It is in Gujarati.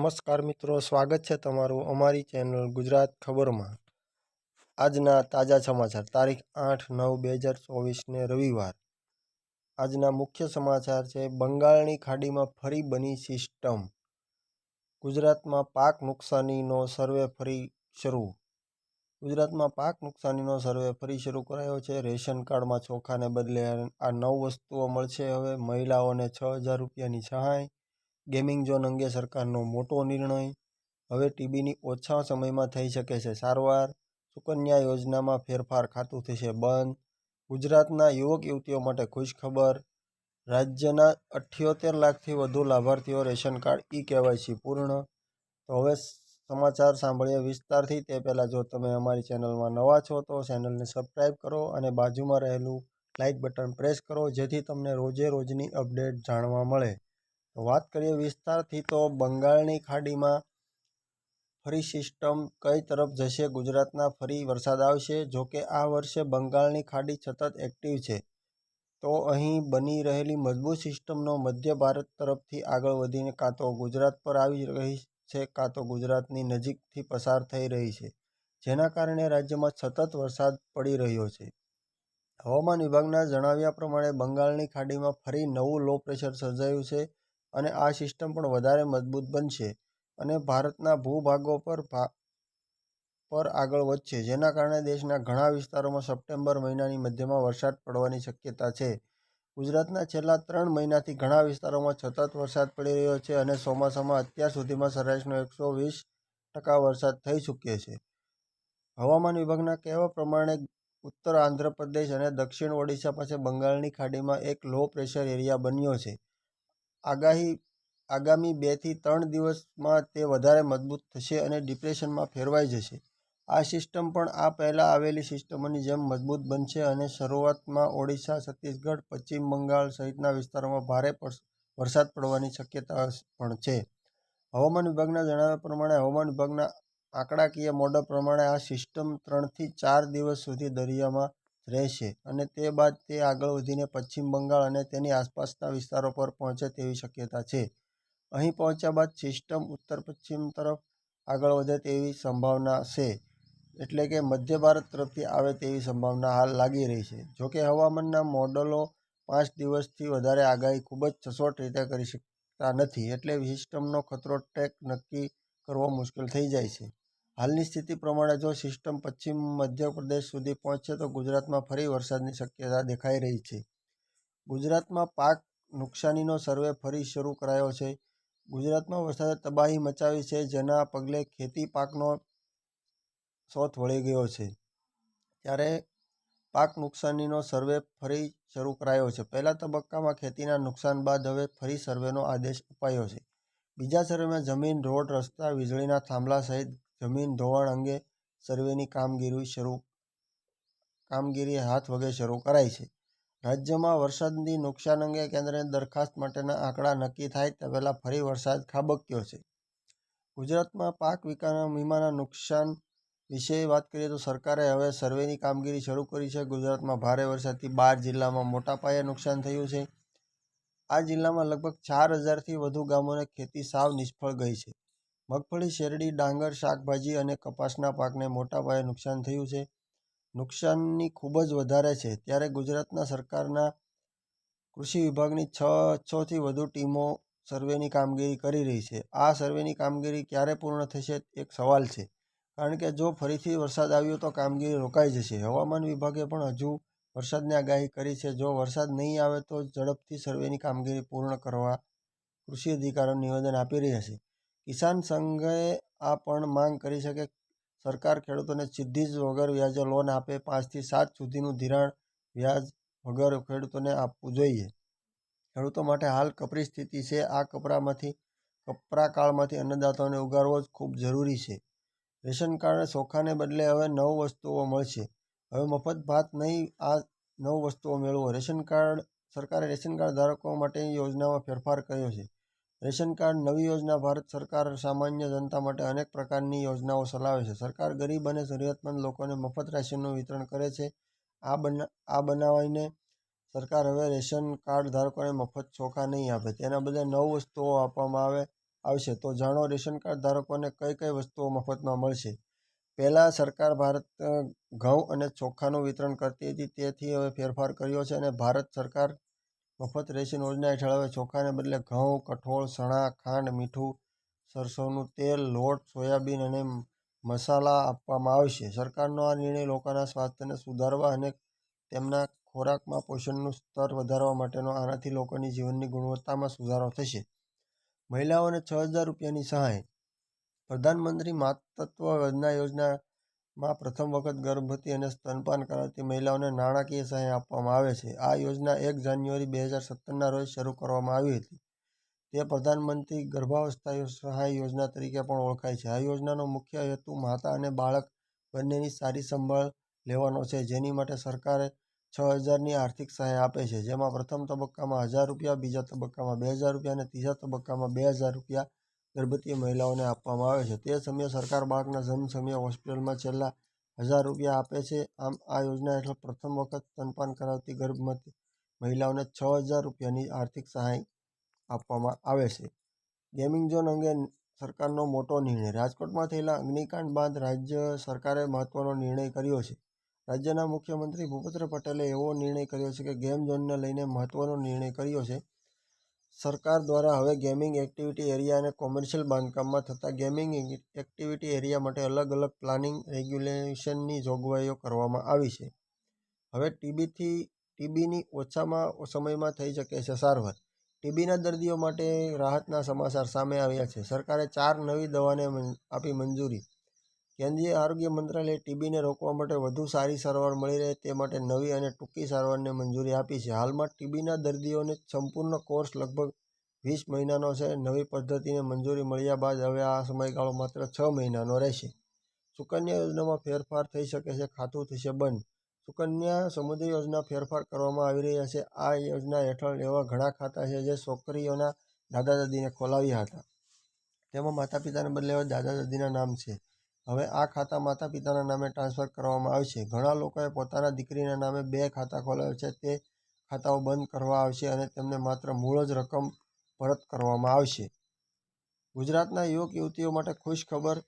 નમસ્કાર મિત્રો, સ્વાગત છે તમારું અમારી ચેનલ ગુજરાત ખબરમાં. આજના તાજા સમાચાર, તારીખ આઠ નવ બે હજાર ચોવીસને રવિવાર. આજના મુખ્ય સમાચાર છે, બંગાળની ખાડીમાં ફરી બની સિસ્ટમ. ગુજરાતમાં પાક નુકસાનીનો સર્વે ફરી શરૂ. ગુજરાતમાં પાક નુકસાનીનો સર્વે ફરી શરૂ કરાયો છે. રેશન કાર્ડમાં ચોખાને બદલે આ નવ વસ્તુઓ મળશે. હવે મહિલાઓને છ હજાર રૂપિયાની સહાય ગેમિંગ ઝોન અંગે સરકારનો મોટો નિર્ણય. હવે ટીબીની ઓછા સમયમાં થઈ શકે છે. સારવાર, સુકન્યા યોજનામાં ફેરફાર ખાતું થશે બંધ. ગુજરાતના યુવક યુવતીઓ માટે ખુશખબર. રાજ્યના અઠ્યોતેર લાખથી વધુ લાભાર્થીઓ રેશન કાર્ડ ઈ કેવાયસી પૂર્ણ. તો હવે સમાચાર સાંભળીએ વિસ્તારથી. તે પહેલાં જો તમે અમારી ચેનલમાં નવા છો તો ચેનલને સબસ્ક્રાઈબ કરો અને બાજુમાં રહેલું લાઇક બટન પ્રેસ કરો જેથી તમને રોજે રોજની અપડેટ જાણવા મળે. વાત કરીએ વિસ્તારથી તો બંગાળની ખાડીમાં ફરી સિસ્ટમ કઈ તરફ જશે? ગુજરાતના ફરી વરસાદ આવશે? જોકે આ વર્ષે બંગાળની ખાડી સતત એક્ટિવ છે. તો અહીં બની રહેલી મજબૂત સિસ્ટમનો મધ્ય ભારત તરફથી આગળ વધીને કાં તો ગુજરાત પર આવી રહી છે, કાં તો ગુજરાતની નજીકથી પસાર થઈ રહી છે. જેના કારણે રાજ્યમાં સતત વરસાદ પડી રહ્યો છે. હવામાન વિભાગના જણાવ્યા પ્રમાણે બંગાળની ખાડીમાં ફરી નવું લો પ્રેશર સર્જાયું છે. અને આ સિસ્ટમ પણ વધારે મજબૂત બનશે અને ભારતના ભૂભાગો પર પર આગળ વધશે. જેના કારણે દેશના ઘણા વિસ્તારોમાં સપ્ટેમ્બર મહિનાની મધ્યમાં વરસાદ પડવાની શક્યતા છે. ગુજરાતના છેલ્લા ત્રણ મહિનાથી ઘણા વિસ્તારોમાં સતત વરસાદ પડી રહ્યો છે અને ચોમાસામાં અત્યાર સુધીમાં સરેરાશનો એકસો વીસ ટકા વરસાદ થઈ ચૂક્યો છે. હવામાન વિભાગના કહેવા પ્રમાણે ઉત્તર આંધ્રપ્રદેશ અને દક્ષિણ ઓડિશા પાસે બંગાળની ખાડીમાં એક લો પ્રેશર એરિયા બન્યો છે. આગાહી, આગામી બેથી ત્રણ દિવસમાં તે વધારે મજબૂત થશે અને ડિપ્રેશનમાં ફેરવાઈ જશે. આ સિસ્ટમ પણ આ પહેલાં આવેલી સિસ્ટમોની જેમ મજબૂત બનશે અને શરૂઆતમાં ઓડિશા, છત્તીસગઢ, પશ્ચિમ બંગાળ સહિતના વિસ્તારોમાં ભારે વરસાદ પડવાની શક્યતા પણ છે. હવામાન વિભાગના જણાવ્યા પ્રમાણે હવામાન વિભાગના આંકડાકીય મોડલ પ્રમાણે આ સિસ્ટમ ત્રણથી ચાર દિવસ સુધી દરિયામાં રહેશે અને તે બાદ તે આગળ વધીને પશ્ચિમ બંગાળ અને તેની આસપાસના વિસ્તારો પર પહોંચે તેવી શક્યતા છે. અહીં પહોંચ્યા બાદ સિસ્ટમ ઉત્તર પશ્ચિમ તરફ આગળ વધે તેવી સંભાવના છે, એટલે કે મધ્ય ભારત તરફથી આવે તેવી સંભાવના હાલ લાગી રહી છે. જોકે હવામાનના મોડલો પાંચ દિવસથી વધારે આગાહી ખૂબ જ સચોટ રીતે કરી શકતા નથી, એટલે સિસ્ટમનો ખતરો ટ્રેક નક્કી કરવો મુશ્કેલ થઈ જાય છે. હાલની સ્થિતિ પ્રમાણે જો સિસ્ટમ પશ્ચિમ મધ્યપ્રદેશ સુધી પહોંચશે તો ગુજરાતમાં ફરી વરસાદની શક્યતા દેખાઈ રહી છે. ગુજરાતમાં પાક નુકસાનીનો સર્વે ફરી શરૂ કરાયો છે. ગુજરાતમાં વરસાદે તબાહી મચાવી છે, જેના પગલે ખેતી પાકનો શોથ વળી ગયો છે. ત્યારે પાક નુકસાનીનો સર્વે ફરી શરૂ કરાયો છે. પહેલા તબક્કામાં ખેતીના નુકસાન બાદ હવે ફરી સર્વેનો આદેશ અપાયો છે. બીજા સર્વેમાં જમીન, રોડ, રસ્તા, વીજળીના થાંભલા સહિત જમીન ધોવાણ અંગે સર્વેની કામગીરી શરૂ, કામગીરી હાથ વગે શરૂ કરાઈ છે. રાજ્યમાં વરસાદની નુકસાન અંગે કેન્દ્રની દરખાસ્ત માટેના આંકડા નક્કી થાય તે પહેલાં ફરી વરસાદ ખાબક્યો છે. ગુજરાતમાં પાક વીમાના નુકસાન વિશે વાત કરીએ તો સરકારે હવે સર્વેની કામગીરી શરૂ કરી છે. ગુજરાતમાં ભારે વરસાદથી બાર જિલ્લામાં મોટા પાયે નુકસાન થયું છે. આ જિલ્લામાં લગભગ ચાર હજારથી વધુ ગામોને ખેતી સાવ નિષ્ફળ ગઈ છે. મગફળી, શેરડી, ડાંગર, શાકભાજી અને કપાસના પાકને મોટા પાયે નુકસાન થયું છે. નુકસાનની ખૂબ જ વધારે છે. ત્યારે ગુજરાતના સરકારના કૃષિ વિભાગની છ, છથી વધુ ટીમો સર્વેની કામગીરી કરી રહી છે. આ સર્વેની કામગીરી ક્યારે પૂર્ણ થશે, એક સવાલ છે. કારણ કે જો ફરીથી વરસાદ આવ્યો તો કામગીરી રોકાઈ જશે. હવામાન વિભાગે પણ હજુ વરસાદની આગાહી કરી છે. જો વરસાદ નહીં આવે તો ઝડપથી સર્વેની કામગીરી પૂર્ણ કરવા કૃષિ અધિકારીઓ નિવેદન આપી રહ્યા છે. કિસાન સંઘે આ પણ માંગ કરી છે કે સરકાર ખેડૂતોને સીધી જ વગર વ્યાજે લોન આપે. પાંચથી સાત સુધીનું ધિરાણ વ્યાજ વગર ખેડૂતોને આપવું જોઈએ. ખેડૂતો માટે હાલ કપરી સ્થિતિ છે. આ કપરામાંથી, કપરા કાળમાંથી અન્નદાતાઓને ઉગારવો જ ખૂબ જરૂરી છે. રેશન કાર્ડ ચોખાને બદલે હવે નવ વસ્તુઓ મળશે. હવે મફત ભાત નહીં, આ નવ વસ્તુઓ મેળવો. રેશન કાર્ડ, સરકારે રેશન કાર્ડ ધારકો માટેની યોજનામાં ફેરફાર કર્યો છે. રેશન કાર્ડ નવી યોજના ભારત સરકાર સામાન્ય જનતા માટે અનેક પ્રકારની યોજનાઓ ચલાવે છે. સરકાર ગરીબ અને જરૂરિયાતમંદ લોકોને મફત રાશનનું વિતરણ કરે છે. આ બના, આ બનાવીને સરકાર હવે રેશન કાર્ડ ધારકોને મફત ચોખા નહીં આપે. તેના બદલે નવ વસ્તુઓ આપવામાં આવે, આવશે. તો જાણો રેશન કાર્ડ ધારકોને કઈ કઈ વસ્તુઓ મફતમાં મળશે. પહેલાં સરકાર ભારત, ઘઉં અને ચોખાનું વિતરણ કરતી હતી. તેથી હવે ફેરફાર કર્યો છે અને ભારત સરકાર મફત રેશન યોજના હેઠળ હવે ચોખાને બદલે ઘઉં, કઠોળ, ચણા, ખાંડ, મીઠું, સરસોનું તેલ, લોટ, સોયાબીન અને મસાલા આપવામાં આવશે સરકારનો આ નિર્ણય લોકોના સ્વાસ્થ્યને સુધારવા અને તેમના ખોરાકમાં પોષણનું સ્તર વધારવા માટેનો આનાથી લોકોની જીવનની ગુણવત્તામાં સુધારો થશે. મહિલાઓને છ હજાર રૂપિયાની સહાય. પ્રધાનમંત્રી માતૃત્વ વંદના યોજનામાં પ્રથમ વખત ગર્ભવતી અને સ્તનપાન કરાવતી મહિલાઓને નાણાકીય સહાય આપવામાં આવે છે. આ યોજના એક જાન્યુઆરી બે હજાર સત્તરના રોજ શરૂ કરવામાં આવી હતી. તે પ્રધાનમંત્રી ગર્ભાવસ્થા સહાય યોજના તરીકે પણ ઓળખાય છે. આ યોજનાનો મુખ્ય હેતુ માતા અને બાળક બંનેની સારી સંભાળ લેવાનો છે, જેની માટે સરકારે છ હજારની આર્થિક સહાય આપે છે. જેમાં પ્રથમ તબક્કામાં હજાર રૂપિયા, બીજા તબક્કામાં બે હજાર રૂપિયા અને ત્રીજા તબક્કામાં બે હજાર રૂપિયા ગર્ભવતી મહિલાઓને આપવામાં આવે છે. તે સમયે સરકાર બાળકના જન્મ સમયે હોસ્પિટલમાં છેલ્લા હજાર રૂપિયા આપે છે. આમ, આ યોજના હેઠળ પ્રથમ વખત સ્તનપાન કરાવતી ગર્ભવતી મહિલાઓને છ હજાર રૂપિયાની આર્થિક સહાય આપવામાં આવે છે. ગેમિંગ ઝોન અંગે સરકારનો મોટો નિર્ણય. રાજકોટમાં થયેલા અગ્નિકાંડ બાદ રાજ્ય સરકારે મહત્વનો નિર્ણય કર્યો છે. રાજ્યના મુખ્યમંત્રી ભૂપેન્દ્ર પટેલે એવો નિર્ણય કર્યો છે કે ગેમ ઝોનને લઈને મહત્વનો નિર્ણય કર્યો છે. સરકાર દ્વારા હવે ગેમિંગ એક્ટિવિટી એરિયા અને કોમર્શિયલ બાંધકામમાં થતા ગેમિંગ એક્ટિવિટી એરિયા માટે અલગ અલગ પ્લાનિંગ રેગ્યુલેશનની જોગવાઈઓ કરવામાં આવી છે. હવે ટીબીથી, ટીબીની ઓછામાં સમયમાં થઈ શકે છે સારવાર. ટીબીના દર્દીઓ માટે રાહતના સમાચાર સામે આવ્યા છે. સરકારે ચાર નવી દવાને આપી મંજૂરી. કેન્દ્રીય આરોગ્ય મંત્રાલયે ટીબીને રોકવા માટે વધુ સારી સારવાર મળી રહે તે માટે નવી અને ટૂંકી સારવારને મંજૂરી આપી છે. હાલમાં ટીબીના દર્દીઓને સંપૂર્ણ કોર્સ લગભગ વીસ મહિનાનો છે. નવી પદ્ધતિને મંજૂરી મળ્યા બાદ હવે આ સમયગાળો માત્ર છ મહિનાનો રહેશે. સુકન્યા યોજનામાં ફેરફાર થઈ શકે છે, ખાતું થશે બંધ. સુકન્યા સમૃદ્ધિ યોજના ફેરફાર કરવામાં આવી રહ્યા છે. આ યોજના હેઠળ એવા ઘણા ખાતા છે જે છોકરીઓના દાદા દાદીને ખોલાવ્યા હતા. તેમાં માતા પિતાને બદલે દાદા દાદીના નામ છે. હવે આ ખાતા માતા પિતાના નામે ટ્રાન્સફર કરવામાં આવશે. ઘણા લોકોએ પોતાના દીકરીના નામે બે ખાતા ખોલાવ્યા છે. તે ખાતાઓ બંધ કરવા આવશે અને તેમને માત્ર મૂળ જ રકમ પરત કરવામાં આવશે. ગુજરાતના યુવક યુવતીઓ માટે ખુશ ખબર